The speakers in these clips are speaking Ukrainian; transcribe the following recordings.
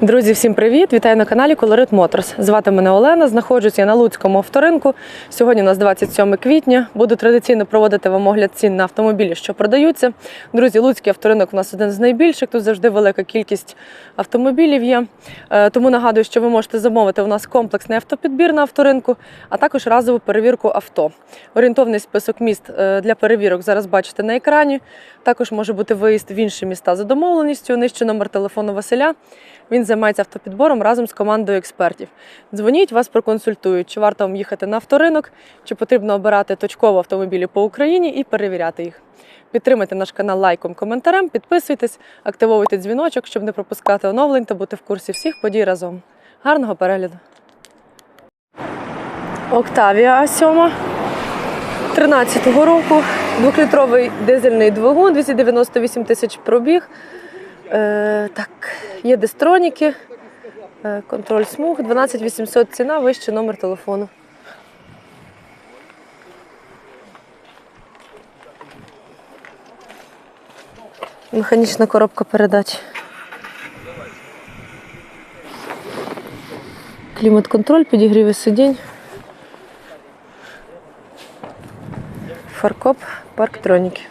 Друзі, всім привіт! Вітаю на каналі Colorit Motors. Звати мене Олена. Знаходжусь я на Луцькому авторинку. Сьогодні у нас 27 квітня. Буду традиційно проводити вам огляд цін на автомобілі, що продаються. Друзі, Луцький авторинок у нас один з найбільших. Тут завжди велика кількість автомобілів є. Е, Тому нагадую, що ви можете замовити у нас комплексний автопідбір на авторинку, а також разову перевірку авто. Орієнтовний список міст е, для перевірок зараз бачите на екрані. Також може бути виїзд в інші міста за домовленістю. Нижче номер телефону Василя. Він займається автопідбором разом з командою експертів. Дзвоніть, вас проконсультують, чи варто вам їхати на авторинок, чи потрібно обирати точково автомобілі по Україні і перевіряти їх. Підтримайте наш канал лайком, коментарем, підписуйтесь, активовуйте дзвіночок, щоб не пропускати оновлень та бути в курсі всіх подій разом. Гарного перегляду! Октавія А7 13-го року, двохлітровий дизельний двигун, 298 тисяч пробіг. Е, так, є дистроніки, е, контроль смуг, 12 800 ціна, вище номер телефону. Механічна коробка передач. Клімат-контроль, підігріви сидінь. Фаркоп, парктроніки.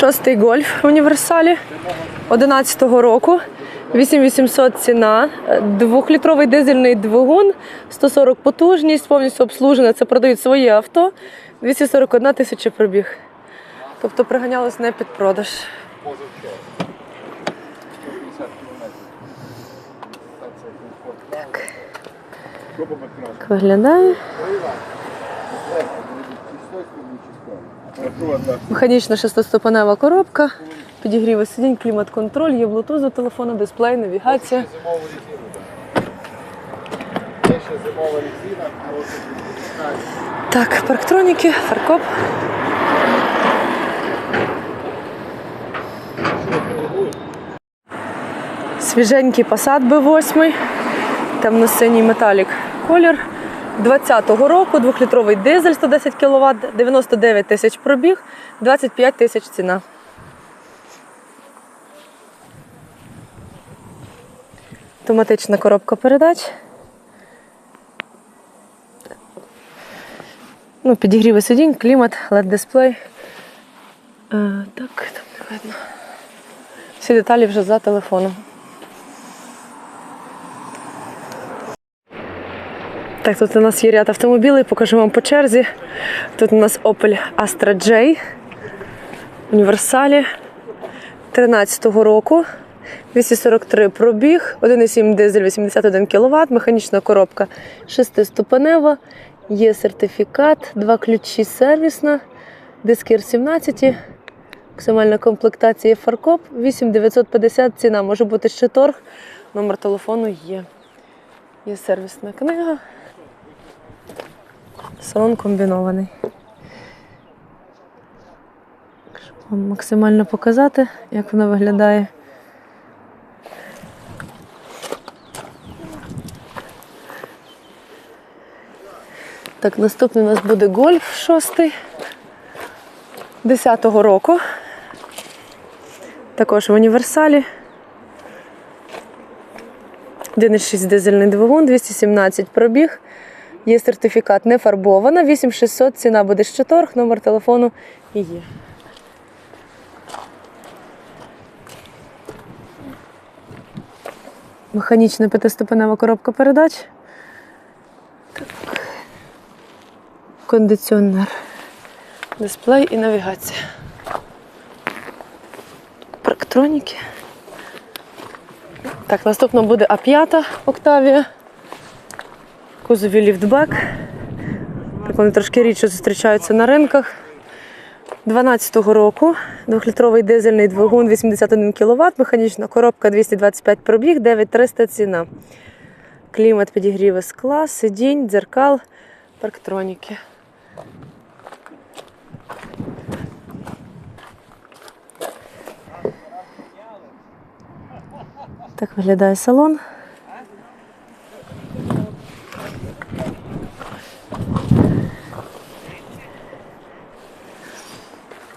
Шостий гольф в універсалі 11-го року. 8800 ціна, двохлітровий дизельний двигун, 140 потужність, повністю обслужене. Це продають своє авто. 241 тисяча пробіг. Тобто приганялось не під продаж. Так. Так виглядає. Механічна шестиступенева коробка, підігріви сидінь, клімат-контроль, є Bluetooth до телефону, дисплей, навігація. Так, парктроніки, фаркоп. Свіженький Passat B8, темно-синій металік колір. 20-го року, двохлітровий дизель 110 кВт, 99 тисяч пробіг, 25 тисяч ціна. Автоматична коробка передач. Ну, підігріви сидінь, клімат, LED-дисплей. Е, так, там не видно. Всі деталі вже за телефоном. Так, тут у нас є ряд автомобілів, покажу вам по черзі. Тут у нас Opel Astra J універсалі 13-го року. 243 пробіг, 1,7 дизель, 81 кВт, механічна коробка 6-ступенева, є сертифікат, два ключі сервісна, диски R17, максимальна комплектація фаркоп, 8950 ціна, може бути ще торг, номер телефону є. Є сервісна книга. Салон комбінований. Щоб вам максимально показати, як воно виглядає. Так, наступний у нас буде гольф шостий 10-го року. Також в універсалі. 1,6 дизельний двигун, 217 пробіг. Є сертифікат не фарбована, 8600 ціна буде ще торг, номер телефону є. Механічна п'ятиступенева коробка передач. Кондиціонер. Дисплей і навігація. Парктроніки. Так, наступно буде А5 Октавія. Кузові ліфтбек. Так вони трошки рідше зустрічаються на ринках. 12-го року двохлітровий дизельний двигун 81 кВт, механічна коробка 225 пробіг, 9300 ціна. Клімат підігріви скла, сидінь, дзеркал, парктроніки. Так виглядає салон.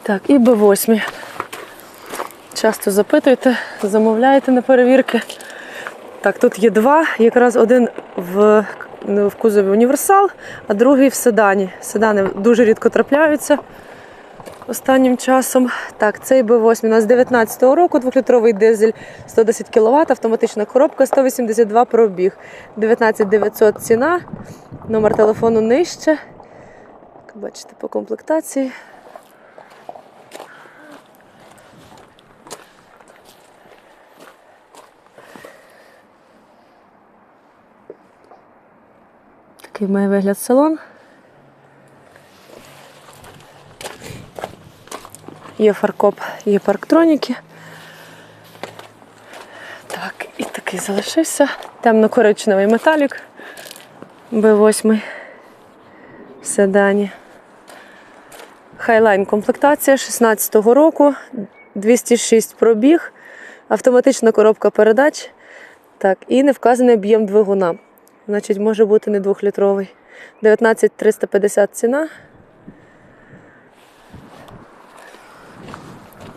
Так, і Б8. Часто запитуєте, замовляєте на перевірки. Так, тут є два. Якраз один в, ну, в кузові універсал, а другий в седані. Седани дуже рідко трапляються останнім часом. Так, цей Б8 у нас 19-го року, двохлітровий дизель 110 кВт, автоматична коробка, 182 пробіг. 19900 ціна, номер телефону нижче. Бачите, по комплектації. Такий має вигляд салон. Є фаркоп, є парктроніки. Так, і такий залишився. Темно-коричневий металік. Б8 в седані. Хайлайн комплектація 16-го року, 206 пробіг, автоматична коробка передач. Так, і не вказаний об'єм двигуна. Значить, може бути не двохлітровий. 19 350 ціна.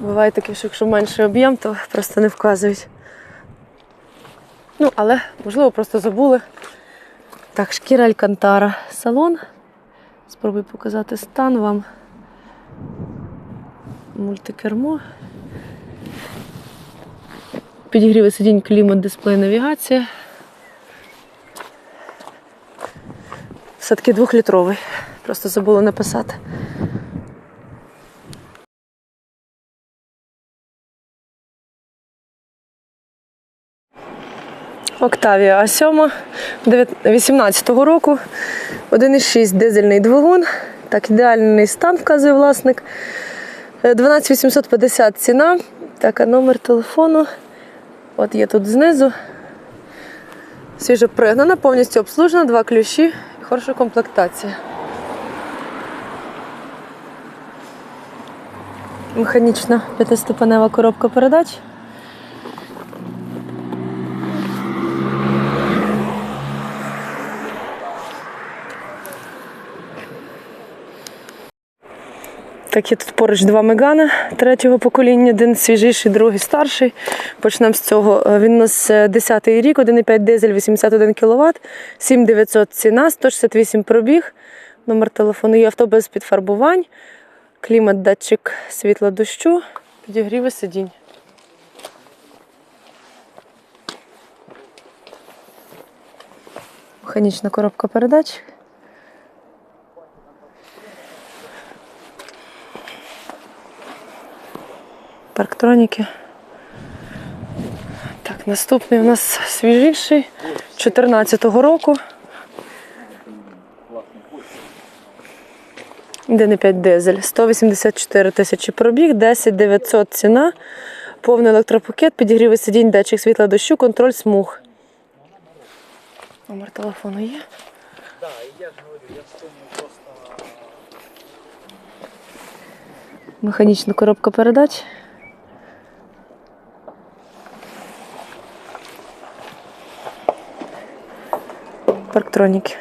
Буває таке, що якщо менший об'єм, то просто не вказують. Ну, але, можливо, просто забули. Так, шкіра Алькантара. Салон. Спробую показати стан вам. Мультикермо. Підігріви сидінь, клімат, дисплей, навігація. Все-таки двохлітровий. Просто забула написати. Октавія А7 18-го року. 1,6 дизельний двигун. Так, ідеальний стан вказує власник. Е, 12850 ціна. Так, а номер телефону. От є тут знизу. Свіжо пригнана, повністю обслужена, два ключі, хороша комплектація. Механічна п'ятиступенева коробка передач. Так, є тут поруч два мегана третього покоління, один свіжіший, другий старший. Почнемо з цього. Е, Він у нас 10-й рік, 1,5 дизель, 81 кВт, 7900 ціна, 168 пробіг. Номер телефону є авто без підфарбувань, клімат, датчик світла дощу, підігріви сидінь. Механічна коробка передач. Парктроніки. Так, наступний у нас свіжіший 14-го року. 1,5 дизель, 184 тисячі пробіг, 10 900 ціна, повний електропакет, підігріви сидінь, датчик світла дощу, контроль смуг. Номер телефону є. Механічна коробка передач. Парктроніки.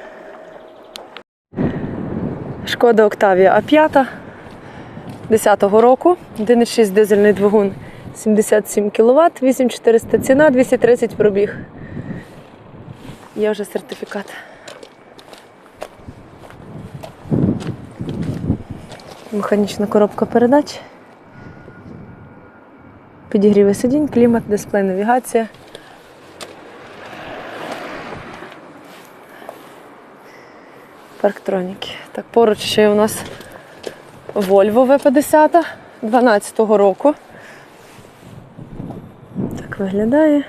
Шкода Октавія А5 10-го року. 1,6 дизельний двигун 77 кВт, 8400 ціна, 230 пробіг. Є вже сертифікат. Механічна коробка передач. Підігріви сидінь, клімат, дисплей, навігація. Парктроніки. Так, поруч ще у нас Volvo V50 12-го року. Так виглядає.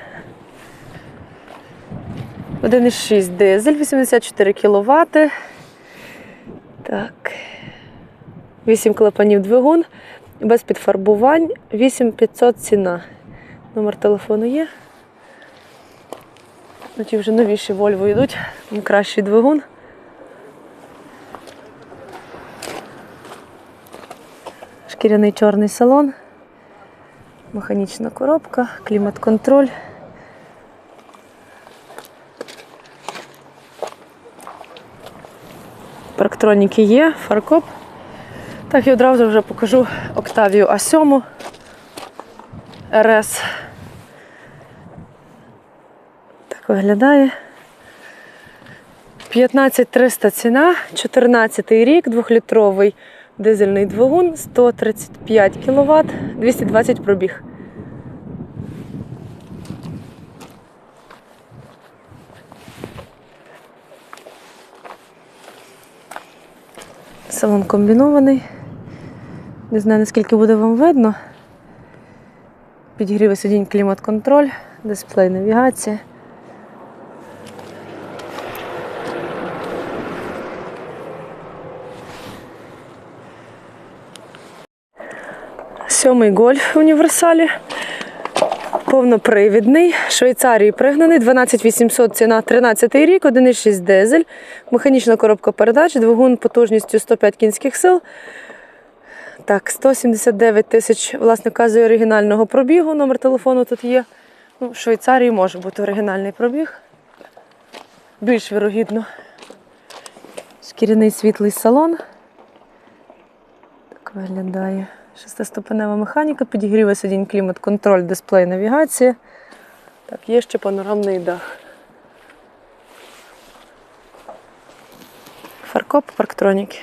1,6 дизель, 84 кВт. Так. 8 клапанів двигун, без підфарбувань, 8500 ціна. Номер телефону є. Ті вже новіші Volvo йдуть, кращий двигун. Шкіряний чорний салон, механічна коробка, клімат-контроль. Парктроніки є, фаркоп. Так, і одразу вже покажу Октавію А7. РС. Так виглядає. 15300 ціна, 14 рік, 2-літровий дизельний двигун, 135 кВт, 220 пробіг. Салон комбінований. Не знаю, наскільки буде вам видно. Підігріви сидінь клімат-контроль, дисплей навігація. Сьомий гольф в універсалі. Повнопривідний. Швейцарії пригнаний. 12800 ціна 13 рік, 1,6 дизель. Механічна коробка передач, двигун потужністю 105 кінських сил. Так, 179 тисяч, власне вказує оригінального пробігу. Номер телефону тут є. Ну, в Швейцарії може бути оригінальний пробіг. Більш вірогідно. Шкіряний світлий салон. Так виглядає. Шестиступенева механіка, підігріве сидінь клімат, контроль, дисплей, навігація. Так, є ще панорамний дах. Фаркоп, парктроніки.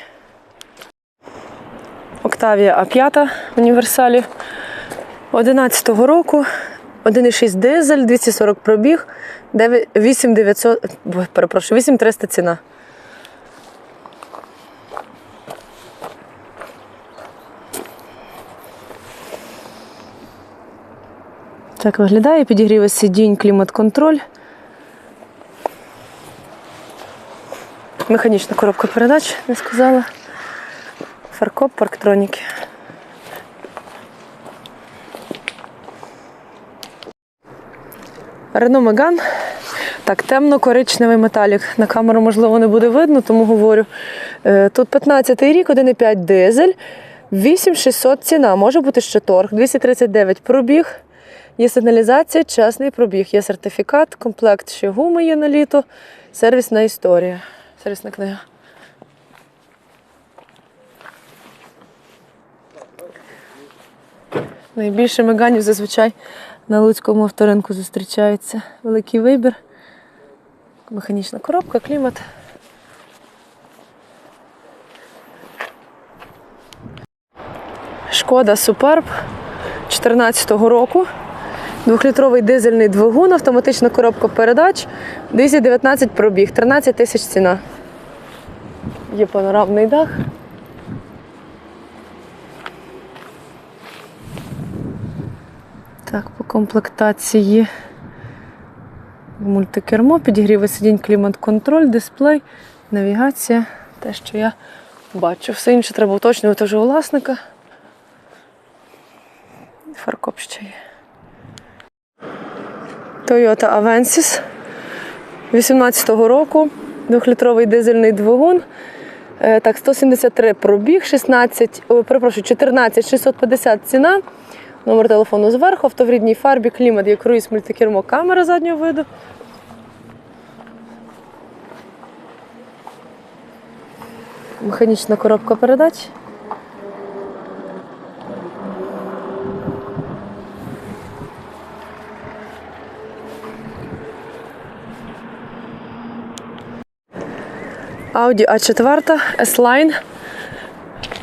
Октавія А5 в універсалі 11-го року. 1,6 дизель, 240 пробіг, 8900, перепрошую, 8300 ціна. Так виглядає, підігріви сидінь, клімат-контроль. Механічна коробка передач, не сказала. Фаркоп, парктроніки. Рено Меган. Так, темно-коричневий металік. На камеру, можливо, не буде видно, тому говорю. Е, Тут 15-й рік, 1,5 дизель, 8600 ціна, може бути ще торг, 239 пробіг. Є сигналізація, чесний пробіг, є сертифікат, комплект ще гуми є на літо, сервісна історія. Сервісна книга. Найбільше меганів зазвичай на Луцькому авторинку зустрічається. Великий вибір. Механічна коробка, клімат. Шкода Суперб 14-го року. Двохлітровий дизельний двигун, автоматична коробка передач, 219 пробіг, 13 тисяч ціна. Є панорамний дах. Так, по комплектації мультикермо, підігріви сидінь, клімат-контроль, дисплей, навігація. Те, що я бачу. Все інше треба уточнювати вже у власника. Фаркоп ще є. Toyota Avensis 18-го року. Двохлітровий дизельний двигун. Е, Так, 173 пробіг, 16, о, перепрошую, 14 650 ціна. Номер телефону зверху, авто в рідній фарбі, клімат, є круїз, мультикермо, камера заднього виду. Механічна коробка передач. Audi A4 S-Line.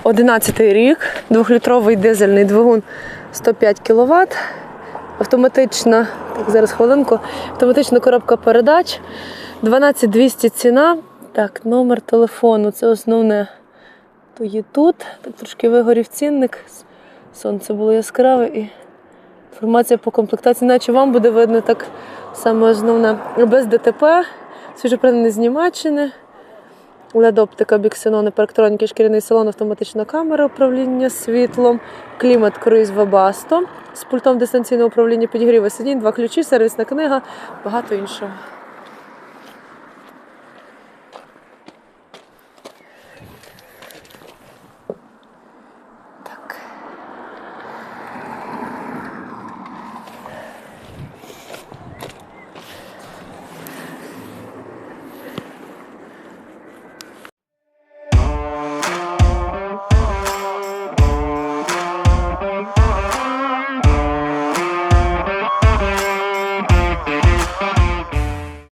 11 рік, двохлітровий дизельний двигун 105 кВт. Автоматична, так, зараз хвилинку, автоматична коробка передач. 12200 ціна. Так, номер телефону, це основне. То є тут. Так трошки вигорів цінник. Сонце було яскраве і інформація по комплектації, наче вам буде видно так саме основне. Без ДТП, свіжопринений з Німеччини. LED-оптика, біксенони, парктроніки, шкіряний салон, автоматична камера управління світлом, клімат, круїз Вабасто з пультом дистанційного управління підігріву сидінь, два ключі, сервісна книга, багато іншого.